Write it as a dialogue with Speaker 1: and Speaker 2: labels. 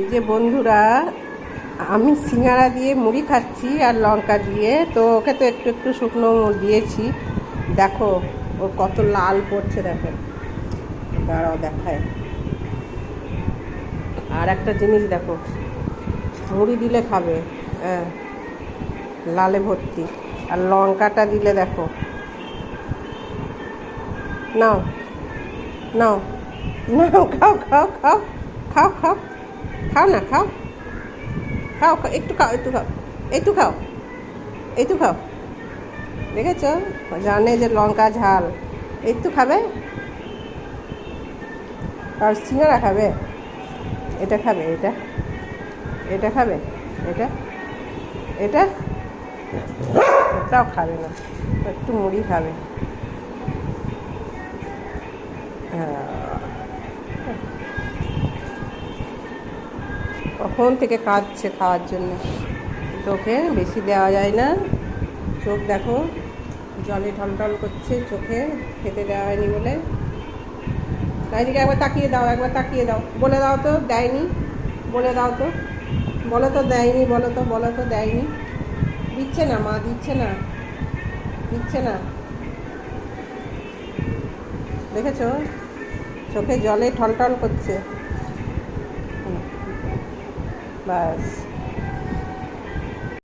Speaker 1: এই যে বন্ধুরা, আমি সিঙ্গারা দিয়ে মুড়ি খাচ্ছি আর লঙ্কা দিয়ে, তো ওকে তো একটু একটু শুকনো দিয়েছি। দেখো ওর কত লাল পড়ছে, দেখো। দাঁড়াও, দেখায়। আর একটা জিনিস দেখো, মুড়ি দিলে খাবে হ্যাঁ লালে ভর্তি। আর লঙ্কাটা দিলে দেখো। নাও নাও নাও, খাও খাও খাও খাও খাও। খাও না, খাও। খাও একটু খাও একটু খাও। একটু খাও একটু খাও। দেখেছ? জানে যে লঙ্কা ঝাল। একটু খাবে? আর সিঙ্গারা খাবে? এটা খাবে, এটা। এটা খাবে? এটা? এটা? এটাও খাবে না। একটু মুড়ি খাবে। হ্যাঁ। কখন থেকে কাঁদছে খাওয়ার জন্য। চোখে বেশি দেওয়া যায় না। চোখ দেখো, জলে ঢলঢল করছে, চোখে খেতে দেওয়া হয়নি বলে। তাইদিকে একবার তাকিয়ে দাও, একবার তাকিয়ে দাও। বলে দাও তো, দেয়নি। বলে দাও তো। বলো তো, দেয়নি, বলো তো বলো তো, দেয়নি। দিচ্ছে না মা, দিচ্ছে না। দিচ্ছে না। দেখেছ? চোখে জলে ঠলঠল করছে। Plus.